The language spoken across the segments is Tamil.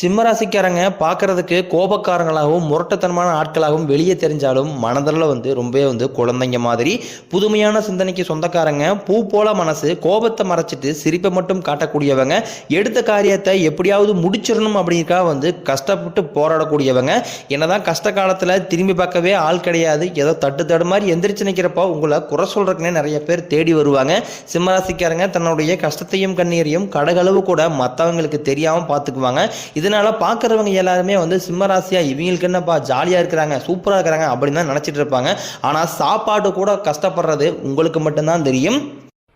சிம்மராசிக்காரங்க பார்க்கறதுக்கு கோபக்காரங்களாகவும் முரட்டத்தனமான ஆட்களாகவும் வெளியே தெரிஞ்சாலும் மனதில் வந்து ரொம்பவே வந்து குழந்தைங்க மாதிரி புதுமையான சிந்தனைக்கு சொந்தக்காரங்க பூ போல மனசு கோபத்தை மறைச்சிட்டு சிரிப்பை மட்டும் காட்டக்கூடியவங்க எடுத்த காரியத்தை எப்படியாவது முடிச்சிடணும் அப்படிங்கிறக்காக வந்து கஷ்டப்பட்டு போராடக்கூடியவங்க. என்னதான் கஷ்ட காலத்தில் திரும்பி பார்க்கவே ஆள் கிடையாது. ஏதோ தட்டு தடு மாதிரி எந்திரிச்சு நிற்கிறப்போ உங்களை குறை சொல்றதுக்குன்னே நிறைய பேர் தேடி வருவாங்க. சிம்மராசிக்காரங்க தன்னுடைய கஷ்டத்தையும் கண்ணீரையும் கடகளவு கூட மற்றவங்களுக்கு தெரியாமல் பார்த்துக்குவாங்க. இது இதனால பார்க்குறவங்க எல்லாருமே வந்து சிம்மராசியா இவங்களுக்கு என்னப்பா ஜாலியாக இருக்கிறாங்க சூப்பராக இருக்கிறாங்க அப்படின்னு தான் நினச்சிட்டு இருப்பாங்க. ஆனால் சாப்பாடு கூட கஷ்டப்படுறது உங்களுக்கு மட்டும்தான் தெரியும்.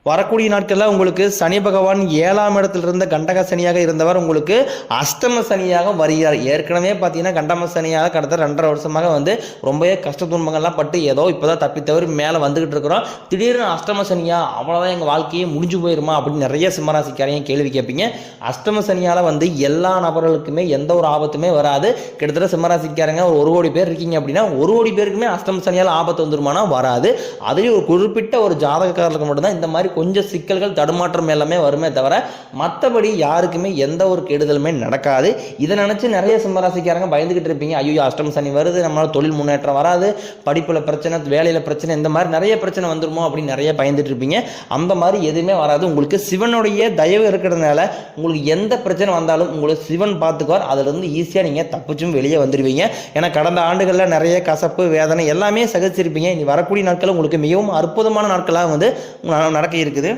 வரக்கூடிய நாட்களில் உங்களுக்கு சனி பகவான் ஏழாம் இடத்துல இருந்த கண்டக சனியாக இருந்தவர் உங்களுக்கு அஷ்டம சனியாக வருகிறார். ஏற்கனவே பார்த்தீங்கன்னா கண்டம சனியாக கடந்த ரெண்டரை வருஷமாக வந்து ரொம்பவே கஷ்ட துன்பங்கள்லாம் பட்டு ஏதோ இப்போதான் தப்பி தவிர மேலே வந்துகிட்டு இருக்கிறோம். திடீர்னு அஷ்டம சனியா அவ்வளோதான் எங்கள் வாழ்க்கையே முடிஞ்சு போயிருமா அப்படின்னு நிறைய சிம்மராசிக்காரையும் கேள்வி கேட்பீங்க. அஷ்டம சனியால் வந்து எல்லா நபர்களுக்குமே எந்த ஒரு ஆபத்துமே வராது. கிட்டத்தட்ட சிம்மராசிக்காரங்க ஒரு ஒரு கோடி பேர் இருக்கீங்க அப்படின்னா ஒரு கோடி பேருக்குமே அஷ்டம சனியால் ஆபத்து வந்துருமானா வராது. அதுலேயும் ஒரு குறிப்பிட்ட ஒரு ஜாதகக்காரர்களுக்கு மட்டும்தான் இந்த மாதிரி கொஞ்சம் சிக்கல்கள் தடுமாற்றம் எல்லாமே வருமே தவிர மற்றபடி யாருக்குமே எந்த ஒரு கெடுதலுமே நடக்காது. இதை நினச்சி நிறைய சிம்மராசிக்காரங்க பயந்துகிட்டு இருப்பீங்க. ஐயோ அஷ்டம் சனி வருது நம்மளால் தொழில் முன்னேற்றம் வராது படிப்பில் பிரச்சனை வேலையில் பிரச்சனை இந்த மாதிரி நிறைய பிரச்சனை வந்துருமோ அப்படின்னு நிறைய பயந்துட்டு இருப்பீங்க. அந்த மாதிரி எதுவுமே வராது. உங்களுக்கு சிவனுடைய தயவு இருக்கிறதுனால உங்களுக்கு எந்த பிரச்சனை வந்தாலும் உங்களுக்கு சிவன் பார்த்துக்குவார். அதுலேருந்து ஈஸியாக நீங்கள் தப்பிச்சும் வெளியே வந்துடுவீங்க ஏன்னா கடந்த ஆண்டுகளில் நிறைய கசப்பு வேதனை எல்லாமே சகிச்சிருப்பீங்க. இனி வரக்கூடிய நாட்கள் உங்களுக்கு மிகவும் அற்புதமான நாட்களாக வந்து நடக்க இருக்குது.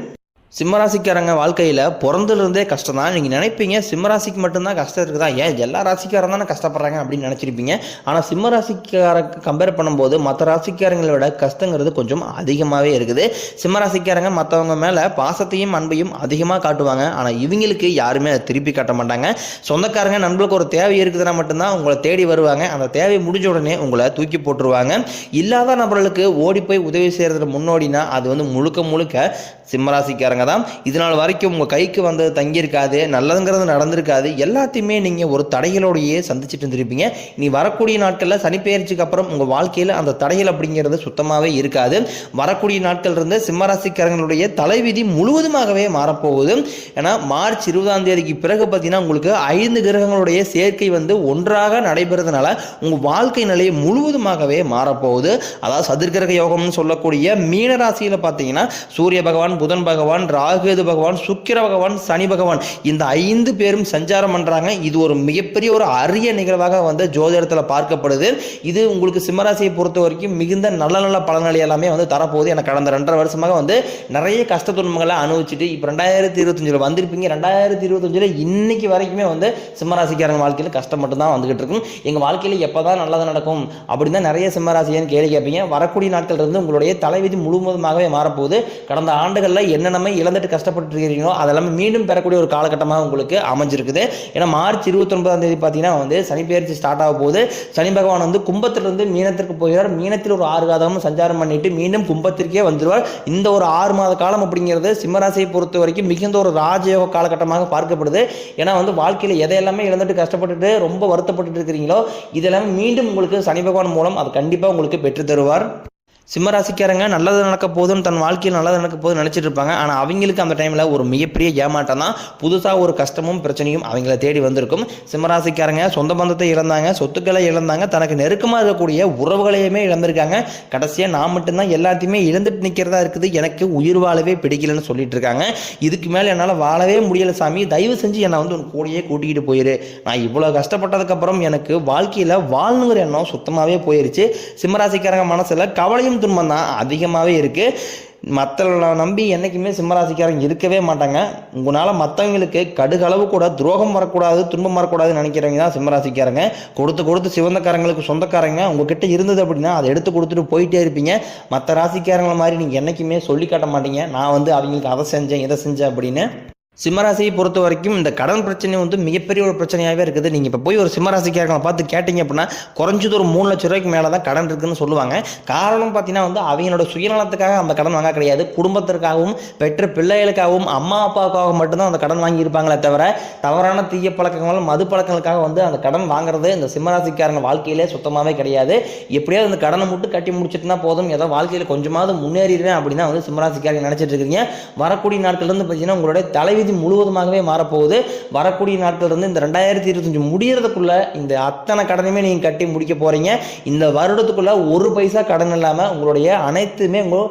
சிம்மராசிக்காரங்க வாழ்க்கையில் பிறந்ததுலேருந்தே கஷ்டம் தான் நீங்கள் நினைப்பீங்க சிம்மராசிக்கு மட்டும்தான் கஷ்டம் இருக்குதா? ஏன் எல்லா ராசிக்காரன் தானே கஷ்டப்படுறாங்க அப்படின்னு நினச்சிருப்பீங்க. ஆனால் சிம்மராசிக்காரக்கு கம்பேர் பண்ணும்போது மற்ற ராசிக்காரங்களை விட கஷ்டங்கிறது கொஞ்சம் அதிகமாகவே இருக்குது. சிம்மராசிக்காரங்க மற்றவங்க மேலே பாசத்தையும் அன்பையும் அதிகமாக காட்டுவாங்க. ஆனால் இவங்களுக்கு யாருமே அதை திருப்பி காட்ட மாட்டாங்க. சொந்தக்காரங்க நண்பர்களுக்கு ஒரு தேவை இருக்குதுன்னா மட்டும்தான் உங்களை தேடி வருவாங்க. அந்த தேவை முடிஞ்ச உடனே உங்களை தூக்கி போட்டுருவாங்க. இல்லாத நபர்களுக்கு ஓடி போய் உதவி செய்கிறதுல முன்னோடினா அது வந்து முழுக்க முழுக்க சிம்மராசிக்காரங்க தான் இதனால் வரைக்கும் உங்கள் கைக்கு வந்தது தங்கியிருக்காது நல்லதுங்கிறது நடந்திருக்காது. எல்லாத்தையுமே நீங்கள் ஒரு தடைகளோடையே சந்திச்சுட்டு இருந்திருப்பீங்க. நீ வரக்கூடிய நாட்களில் சனிப்பெயர்ச்சிக்கு அப்புறம் உங்கள் வாழ்க்கையில் அந்த தடைகள் அப்படிங்கிறது சுத்தமாகவே இருக்காது. வரக்கூடிய நாட்கள் இருந்து சிம்மராசிக்காரங்களுடைய தலைவிதி முழுவதுமாகவே மாறப்போகுது. ஏன்னா மார்ச் இருபதாம் தேதிக்கு பிறகு பார்த்தீங்கன்னா உங்களுக்கு ஐந்து கிரகங்களுடைய சேர்க்கை வந்து ஒன்றாக நடைபெறதுனால உங்கள் வாழ்க்கை நிலை முழுவதுமாகவே மாறப்போகுது. அதாவது சதுர்கிரக யோகம்னு சொல்லக்கூடிய மீன ராசியில் பார்த்தீங்கன்னா சூரிய பகவான் புதன் பகவான் ராகுகேது பகவான் சுக்கிர பகவான் சனி பகவான் இந்த ஐந்து பேரும் சஞ்சாரம் பண்ணுறாங்க இது ஒரு மிகப்பெரிய ஒரு அரிய நிகழ்வாக வந்து ஜோதிடத்தில் பார்க்கப்படுது. இது உங்களுக்கு சிம்மராசியை பொறுத்த வரைக்கும் மிகுந்த நல்ல நல்ல பலன்களை எல்லாமே வந்து தரப்போகுது. எனக்கு கடந்த ரெண்டரை வருஷமாக வந்து நிறைய கஷ்ட துன்பங்களை அனுபவிச்சுட்டு இப்போ ரெண்டாயிரத்தி இருபத்தஞ்சில் வந்திருப்பீங்க. ரெண்டாயிரத்தி இருபத்தஞ்சில் இன்னைக்கு வரைக்குமே வந்து சிம்மராசிக்காரங்க வாழ்க்கையில் கஷ்டம் மட்டும்தான் வந்துகிட்டு இருக்கும். எங்கள் வாழ்க்கையில் எப்போ தான் நல்லது நடக்கும் அப்படின்னு தான் நிறைய சிம்மராசியன்னு கேள்வி கேட்பீங்க. வரக்கூடிய நாட்கள் இருந்து உங்களுடைய தலைவிதி முழுவதுமாகவே மாறப்போகுது. கடந்த ஆண்டுகளில் என்னென்னமே இழந்துட்டு கஷ்டப்பட்டு இருக்கிறீங்களோ அதெல்லாமே மீண்டும் பெறக்கூடிய ஒரு காலகட்டமாக உங்களுக்கு அமைஞ்சிருக்குது. ஏன்னா மார்ச் இருபத்தொன்பதாம் தேதி பார்த்தீங்கன்னா வந்து சனி பெயர்ச்சி ஸ்டார்ட் ஆக போது சனி பகவான் வந்து கும்பத்திலிருந்து மீனத்திற்கு போகிறார் மீனத்தில் ஒரு ஆறு காதமும் சஞ்சாரம் பண்ணிட்டு மீண்டும் கும்பத்திற்கே வந்துடுவார் இந்த ஒரு ஆறு மாத காலம் அப்படிங்கிறது சிம்மராசியை பொறுத்த வரைக்கும் மிகுந்த ஒரு ராஜயோக காலகட்டமாக பார்க்கப்படுது. ஏன்னா வந்து வாழ்க்கையில் எதையெல்லாமே இழந்துட்டு கஷ்டப்பட்டுட்டு ரொம்ப வருத்தப்பட்டுட்டு இருக்கிறீங்களோ இதெல்லாமே மீண்டும் உங்களுக்கு சனி பகவான் மூலம் அது கண்டிப்பாக உங்களுக்கு பெற்று தருவார். சிம்மராசிக்காரங்க நல்லது நடக்க போதுன்னு தன் வாழ்க்கையில் நல்லது நடக்க போதுன்னு நினச்சிட்டு இருப்பாங்க. ஆனால் அவங்களுக்கு அந்த டைமில் ஒரு மிகப்பெரிய ஏமாட்டம் தான். புதுசாக ஒரு கஷ்டமும் பிரச்சனையும் அவங்கள தேடி வந்திருக்கும். சிம்மராசிக்காரங்க சொந்த பந்தத்தை இழந்தாங்க சொத்துக்களை இழந்தாங்க தனக்கு நெருக்கமாக இருக்கக்கூடிய உறவுகளையுமே இழந்திருக்காங்க. கடைசியாக நான் மட்டும்தான் எல்லாத்தையுமே இழந்துட்டு நிற்கிறதா இருக்குது. எனக்கு உயிர் வாழவே பிடிக்கலன்னு சொல்லிட்டு இருக்காங்க. இதுக்கு மேலே என்னால் வாழவே முடியல சாமி. தயவு செஞ்சு என்னை வந்து உன் கூடயே கூட்டிகிட்டு போயிரு. நான் இவ்வளோ கஷ்டப்பட்டதுக்கப்புறம் எனக்கு வாழ்க்கையில் வாழணுங்கிற எண்ணம் சுத்தமாகவே போயிருச்சு. சிம்மராசிக்காரங்க மனசில் கவலையும் துன்பம் தான் அதிகமாகவே இருக்குது மற்றவங்களை நம்பி என்றைக்குமே சிம்மராசிக்காரங்க இருக்கவே மாட்டாங்க. உங்களால் மற்றவங்களுக்கு கடுகளவு கூட துரோகம் வரக்கூடாது துன்பம் வரக்கூடாதுன்னு நினைக்கிறவங்க தான் சிம்மராசிக்காரங்க. கொடுத்து கொடுத்து சிவந்தக்காரங்களுக்கு சொந்தக்காரங்க உங்ககிட்ட இருந்தது அப்படின்னா அதை எடுத்து கொடுத்துட்டு போயிட்டே இருப்பீங்க. மற்ற ராசிக்காரங்களை மாதிரி நீங்கள் என்றைக்குமே சொல்லி காட்ட மாட்டீங்க. நான் வந்து அவங்களுக்கு அதை செஞ்சேன் இதை செஞ்சேன் அப்படின்னு சிம்மராசியை பொறுத்த வரைக்கும் இந்த கடன் பிரச்சனை வந்து மிகப்பெரிய ஒரு பிரச்சனையாகவே இருக்குது. நீங்கள் இப்போ போய் ஒரு சிம்மராசிக்காரங்களை பார்த்து கேட்டிங்க அப்படின்னா குறைஞ்சது ஒரு மூணு லட்ச ரூபாய்க்கு மேலே தான் கடன் இருக்குன்னு சொல்லுவாங்க. காரணம் பார்த்தீங்கன்னா வந்து அவங்களோட சுயநலத்துக்காக அந்த கடன் வாங்க கிடையாது. குடும்பத்திற்காகவும் பெற்ற பிள்ளைகளுக்காகவும் அம்மா அப்பாவுக்காகவும் மட்டும்தான் அந்த கடன் வாங்கியிருப்பாங்களே தவிர தவறான தீய பழக்கங்கள் மது பழக்கங்களுக்காக வந்து அந்த கடன் வாங்குறது இந்த சிம்மராசிக்காரங்க வாழ்க்கையிலே சுத்தமாகவே கிடையாது. எப்படியாவது அந்த கடனை மட்டும் கட்டி முடிச்சிட்டுனா போதும். ஏதோ வாழ்க்கையில் கொஞ்சமாவது முன்னேறிடுவேன் அப்படின்னா வந்து சிம்மராசிக்காரங்க நினச்சிட்டு இருக்கீங்க. வரக்கூடிய நாட்கள்லேருந்து பார்த்தீங்கன்னா உங்களுடைய தலைவிதி அதிபதி முழுவதுமாகவே மாறப்போகுது. வரக்கூடிய நாட்கள் இருந்து இந்த ரெண்டாயிரத்தி இருபத்தஞ்சு முடியறதுக்குள்ள இந்த அத்தனை கடனையுமே நீங்கள் கட்டி முடிக்க போறீங்க. இந்த வருடத்துக்குள்ள ஒரு பைசா கடன் இல்லாமல் உங்களுடைய அனைத்துமே உங்கள்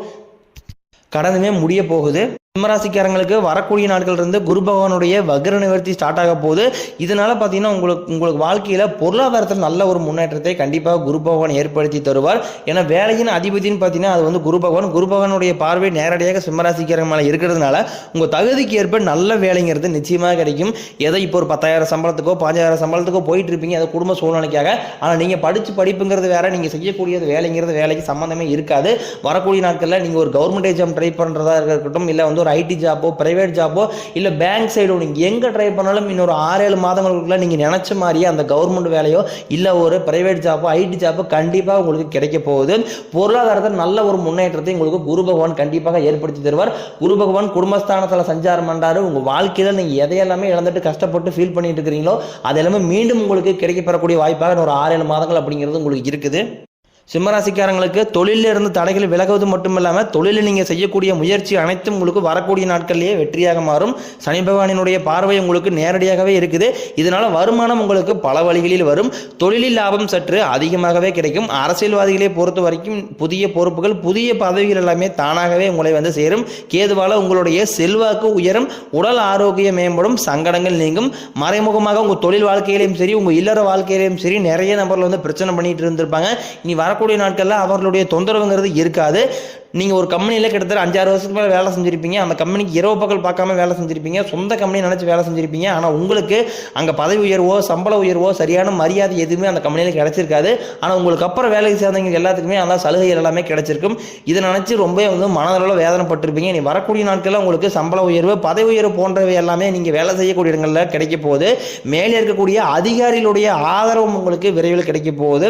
கடனுமே முடிய போகுது. சிம்மராசிக்காரங்களுக்கு வரக்கூடிய நாட்கள் இருந்து குரு பகவானுடைய வக்ர நிவர்த்தி ஸ்டார்ட் ஆக போகுது. இதனால பார்த்தீங்கன்னா உங்களுக்கு உங்களுக்கு வாழ்க்கையில் பொருளாதாரத்தில் நல்ல ஒரு முன்னேற்றத்தை கண்டிப்பாக குரு பகவான் ஏற்படுத்தி தருவார். ஏன்னா வேலையின் அதிபதினு பார்த்தீங்கன்னா அது வந்து குரு பகவான். குரு பகவானுடைய பார்வை நேரடியாக சிம்மராசிக்காரங்க மேலே இருக்கிறதுனால உங்கள் தகுதிக்கு ஏற்ப நல்ல வேலைங்கிறது நிச்சயமாக கிடைக்கும். எதை இப்போ ஒரு பத்தாயிரம் சம்பளத்துக்கோ பாஞ்சாயிரம் சம்பளத்துக்கோ போயிட்டு இருப்பீங்க அது குடும்ப சூழ்நிலைக்காக. ஆனால் நீங்கள் படித்து படிப்புங்கிறது வேற நீங்கள் செய்யக்கூடியது வேலைங்கிறது வேலைக்கு சம்மந்தமே இருக்காது. வரக்கூடிய நாட்களில் நீங்கள் ஒரு கவர்மெண்ட் எக்ஸாம் ட்ரை பண்ணுறதா இருக்கட்டும் இல்லை வந்து ஒரு ஐடி ஜாப்போ பிரைவேட் ஜாப்போ இல்லை பேங்க் சைடோ நீங்கள் எங்கே ட்ரை பண்ணாலும் இன்னொரு ஆறு ஏழு மாதங்களுக்குள்ள நீங்கள் நினச்ச மாதிரியே அந்த கவர்மெண்ட் வேலையோ இல்லை ஒரு பிரைவேட் ஜாப்போ ஐடி ஜாப்போ கண்டிப்பாக உங்களுக்கு கிடைக்க போகுது. பொருளாதாரத்தில் நல்ல ஒரு முன்னேற்றத்தை உங்களுக்கு குரு பகவான் கண்டிப்பாக ஏற்படுத்தி தருவார். குரு பகவான் குடும்பஸ்தானத்தில் சஞ்சாரம் பண்ணுறாரு உங்கள் வாழ்க்கையில் நீங்கள் எதையெல்லாமே இழந்துட்டு கஷ்டப்பட்டு ஃபீல் பண்ணிட்டு இருக்கிறீங்களோ அது எல்லாமே மீண்டும் உங்களுக்கு கிடைக்கப்பெறக்கூடிய வாய்ப்பாக இன்னொரு ஆறு ஏழு மாதங்கள் அப்படிங்கிறது உங்களுக்கு இருக்குது. சிம்மராசிக்காரங்களுக்கு தொழிலில் இருந்து தடைகள் விலகுவது மட்டும் இல்லாமல் தொழிலில் நீங்கள் செய்யக்கூடிய முயற்சி அனைத்தும் உங்களுக்கு வரக்கூடிய நாட்கள்லேயே வெற்றியாக மாறும். சனி பகவானினுடைய பார்வை உங்களுக்கு நேரடியாகவே இருக்குது. இதனால் வருமானம் உங்களுக்கு பல வழிகளில் வரும். தொழிலில் லாபம் சற்று அதிகமாகவே கிடைக்கும். அரசியல்வாதிகளை பொறுத்த வரைக்கும் புதிய பொறுப்புகள் புதிய பதவிகள் எல்லாமே தானாகவே உங்களை வந்து சேரும். கேதுவால் உங்களுடைய செல்வாக்கு உயரும். உடல் ஆரோக்கியம் மேம்படும். சங்கடங்கள் நீங்கும். மறைமுகமாக உங்கள் தொழில் வாழ்க்கையிலையும் சரி உங்கள் இல்லற வாழ்க்கையிலையும் சரி நிறைய நபர்கள் வந்து பிரச்சனை பண்ணிட்டு இருந்திருப்பாங்க. இனி வர வரக்கூடிய நாட்களில் அவர்களுடைய தொந்தரவுங்கிறது இருக்காது. நீங்கள் ஒரு கம்பெனியில் கிட்டத்தட்ட அஞ்சாறு வருஷத்துக்கு மேலே வேலை செஞ்சுருப்பீங்க. அந்த கம்பெனிக்கு இரவு பகல் பார்க்காம வேலை செஞ்சுருப்பீங்க. சொந்த கம்பெனி நினச்சி வேலை செஞ்சுருப்பீங்க. ஆனால் உங்களுக்கு அங்கே பதவி உயர்வோ சம்பள உயர்வோ சரியான மரியாதை எதுவுமே அந்த கம்பெனியில் கிடச்சிருக்காது. ஆனால் உங்களுக்கு அப்புறம் வேலைக்கு சேர்ந்தவங்க எல்லாத்துக்குமே அந்த சலுகைகள் எல்லாமே கிடச்சிருக்கும். இதை நினச்சி ரொம்ப வந்து மனதளவில் வேதனைப்பட்டிருப்பீங்க. நீ வரக்கூடிய நாட்களில் உங்களுக்கு சம்பள உயர்வு பதவி உயர்வு போன்றவை எல்லாமே நீங்கள் வேலை செய்யக்கூடிய இடங்களில் கிடைக்க போகுது. மேலே இருக்கக்கூடிய அதிகாரிகளுடைய ஆதரவும் உங்களுக்கு விரைவில் கிடைக்க போகுது.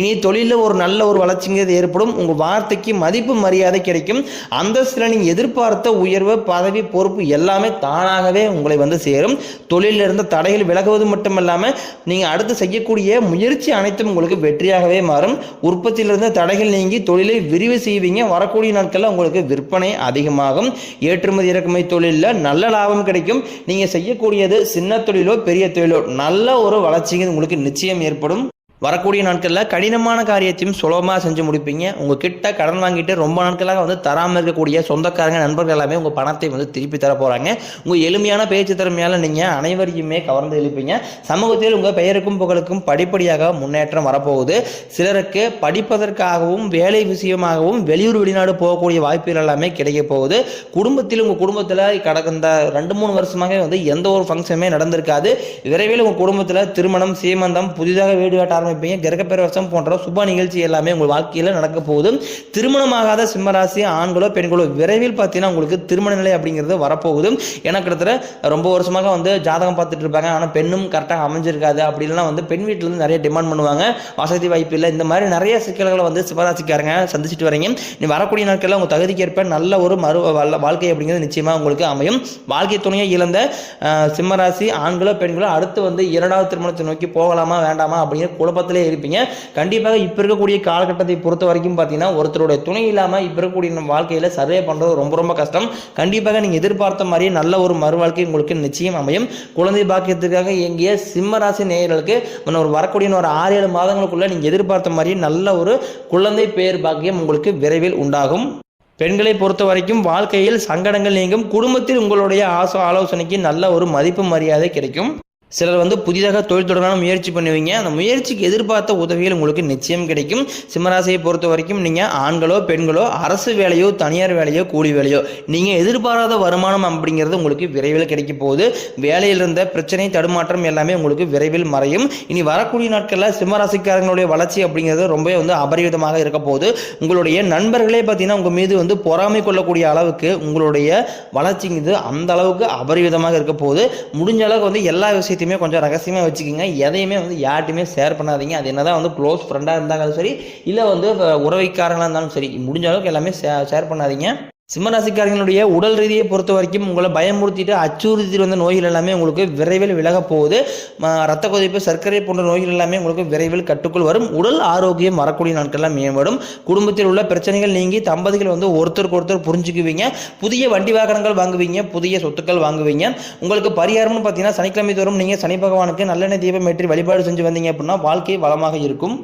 இனி தொழிலில் ஒரு நல்ல ஒரு வளர்ச்சிங்கிறது ஏற்படும். உங்கள் வார்த்தைக்கு மதிப்பு மரியாதை கிடைக்கும். அந்தஸ்தில் நீங்கள் எதிர்பார்த்த உயர்வு பதவி பொறுப்பு எல்லாமே தானாகவே உங்களை வந்து சேரும். தொழிலில் இருந்த தடைகள் விலகுவது மட்டும் இல்லாமல் நீங்கள் அடுத்து செய்யக்கூடிய முயற்சி அனைத்தும் உங்களுக்கு வெற்றியாகவே மாறும். உற்பத்தியிலிருந்து தடைகள் நீங்கி தொழிலை விரிவு செய்வீங்க. வரக்கூடிய நாட்களில் உங்களுக்கு விற்பனை அதிகமாகும். ஏற்றுமதி இறக்குமதி தொழிலில் நல்ல லாபம் கிடைக்கும். நீங்கள் செய்யக்கூடியது சின்ன தொழிலோ பெரிய தொழிலோ நல்ல ஒரு வளர்ச்சிங்கிறது உங்களுக்கு நிச்சயம் ஏற்படும். வரக்கூடிய நாட்களில் கடினமான காரியத்தையும் சுலபமாக செஞ்சு முடிப்பீங்க. உங்கள் கிட்ட கடன் வாங்கிட்டு ரொம்ப நாட்களாக வந்து தராமல் இருக்கக்கூடிய சொந்தக்காரங்க நண்பர்கள் எல்லாமே உங்கள் பணத்தை வந்து திருப்பி தர போகிறாங்க உங்கள் எளிமையான பேச்சு திறமையால் நீங்கள் அனைவரையுமே கவர்ந்து எழுப்பீங்க. சமூகத்தில் உங்கள் பெயருக்கும் புகழுக்கும் படிப்படியாக முன்னேற்றம் வரப்போகுது. சிலருக்கு படிப்பதற்காகவும் வேலை விஷயமாகவும் வெளியூர் வெளிநாடு போகக்கூடிய வாய்ப்புகள் எல்லாமே கிடைக்க போகுது. குடும்பத்தில் உங்கள் குடும்பத்தில் கடந்த ரெண்டு மூணு வருஷமாகவே வந்து எந்த ஒரு ஃபங்க்ஷனுமே நடந்திருக்காது. விரைவில் உங்கள் குடும்பத்தில் திருமணம் சீமந்தம் புதிதாக வீடு கட்ட ஆரம்பிப்பீங்க. கிரகப்பிரவேசம் போன்ற சுப நிகழ்ச்சி எல்லாமே உங்கள் வாழ்க்கையில் நடக்க போகுது. திருமணமாகாத சிம்மராசி ஆண்களோ பெண்களோ விரைவில் பார்த்தீங்கன்னா உங்களுக்கு திருமண நிலை அப்படிங்கிறது வரப்போகுது. ஏன்னா கிட்டத்தட்ட ரொம்ப வருஷமாக வந்து ஜாதகம் பார்த்துட்டு இருப்பாங்க. ஆனால் பெண்ணும் கரெக்டாக அமைஞ்சிருக்காது. அப்படி இல்லைன்னா வந்து பெண் வீட்டிலேருந்து நிறைய டிமாண்ட் பண்ணுவாங்க. வசதி வாய்ப்பு இல்லை. இந்த மாதிரி நிறைய சிக்கல்களை வந்து சிவராசிக்காரங்க சந்திச்சுட்டு வரீங்க. நீ வரக்கூடிய நாட்களில் உங்கள் தகுதிக்கேற்ப நல்ல ஒரு மறு வல்ல- வாழ்க்கை அப்படிங்கிறது நிச்சயமாக உங்களுக்கு அமையும். வாழ்க்கை துணையை இழந்த சிம்மராசி ஆண்களோ பெண்களோ அடுத்து வந்து இரண்டாவது திருமணத்தை நோக்கி போகலாமா வேண்டாமா அப்படிங்கிற குழப்பத்திலே இருப்பீங்க. கண்டிப்பாக இப்போ இருக்கக்கூடிய காலகட்டத்தை பொறுத்த வரைக்கும் பார்த்தீங்கன்னா ஒருத்தருடைய துணை இல்லாமல் இப்போ இருக்கக்கூடிய நம்ம வாழ்க்கையில் சர்வே பண்ணுறது ரொம்ப ரொம்ப கஷ்டம். கண்டிப்பாக நீங்கள் எதிர்பார்த்த மாதிரியே நல்ல ஒரு மறுவாழ்க்கை உங்களுக்கு நிச்சயம் அமையும். குழந்தை பாக்கியத்துக்காக இயங்கிய சிம்மராசி நேயர்களுக்கு ஒரு வரக்கூடிய ஒரு ஆறு ஏழு மாதங்களுக்குள்ள நீங்கள் எதிர்பார்த்த மாதிரியே நல்ல ஒரு குழந்தை பேர் பாக்கியம் உங்களுக்கு விரைவில் உண்டாகும். பெண்களை பொறுத்த வரைக்கும் வாழ்க்கையில் சங்கடங்கள் நீங்கும். குடும்பத்தில் உங்களுடைய ஆசோ ஆலோசனைக்கு நல்ல ஒரு மதிப்பு மரியாதை கிடைக்கும். சிலர் வந்து புதிதாக தொழில் தொடரான முயற்சி பண்ணுவீங்க. அந்த முயற்சிக்கு எதிர்பார்த்த உதவிகள் உங்களுக்கு நிச்சயம் கிடைக்கும். சிம்மராசியை பொறுத்த வரைக்கும் நீங்கள் ஆண்களோ பெண்களோ அரசு வேலையோ தனியார் வேலையோ கூலி வேலையோ நீங்கள் எதிர்பாராத வருமானம் அப்படிங்கிறது உங்களுக்கு விரைவில் கிடைக்க போகுது. வேலையில் இருந்த பிரச்சனை தடுமாற்றம் எல்லாமே உங்களுக்கு விரைவில் மறையும். இனி வரக்கூடிய நாட்களில் சிம்மராசிக்காரங்களுடைய வளர்ச்சி அப்படிங்கிறது ரொம்பவே வந்து அபரிவிதமாக இருக்க போகுது. உங்களுடைய நண்பர்களே பார்த்தீங்கன்னா உங்கள் மீது வந்து பொறாமை கொள்ளக்கூடிய அளவுக்கு உங்களுடைய வளர்ச்சிங்கிறது அந்த அளவுக்கு அபரிவிதமாக இருக்க போகுது. முடிஞ்ச அளவுக்கு வந்து எல்லா விஷயத்தையும் கொஞ்சம் ரகசியமாக வச்சுக்கோங்க. எதையுமே வந்து யார்ட்டையுமே ஷேர் பண்ணாதீங்க. அது என்னதான் வந்து க்ளோஸ் ஃப்ரெண்டாக இருந்தாலும் சரி இல்லை வந்து உறவைக்காரங்களாக உறவிக்காரங்களாக இருந்தாலும் சரி முடிஞ்ச அளவுக்கு எல்லாமே ஷேர் பண்ணாதீங்க. சிம்மராசிக்காரங்களுடைய உடல் ரீதியை பொறுத்த வரைக்கும் உங்களை பயமுறுத்திட்டு அச்சுறுத்திட்டு வந்த நோய்கள் எல்லாமே உங்களுக்கு விரைவில் விலகப்போகுது ரத்த கொதிப்பு சர்க்கரை போன்ற நோய்கள் எல்லாமே உங்களுக்கு விரைவில் கட்டுக்குள் வரும். உடல் ஆரோக்கியம் வரக்கூடிய நாட்கள்லாம் மேம்படும். குடும்பத்தில் உள்ள பிரச்சனைகள் நீங்கி தம்பதிகள் வந்து ஒருத்தருக்கு ஒருத்தர் புரிஞ்சுக்குவீங்க. புதிய வண்டி வாகனங்கள் வாங்குவீங்க. புதிய சொத்துக்கள் வாங்குவீங்க. உங்களுக்கு பரிகாரம்னு பார்த்தீங்கன்னா சனிக்கிழமை தோறும் நீங்கள் சனி பகவானுக்கு நல்லெண்ணெய் தீபம் ஏற்றி வழிபாடு செஞ்சு வந்தீங்க அப்படின்னா வாழ்க்கை வளமாக இருக்கும்.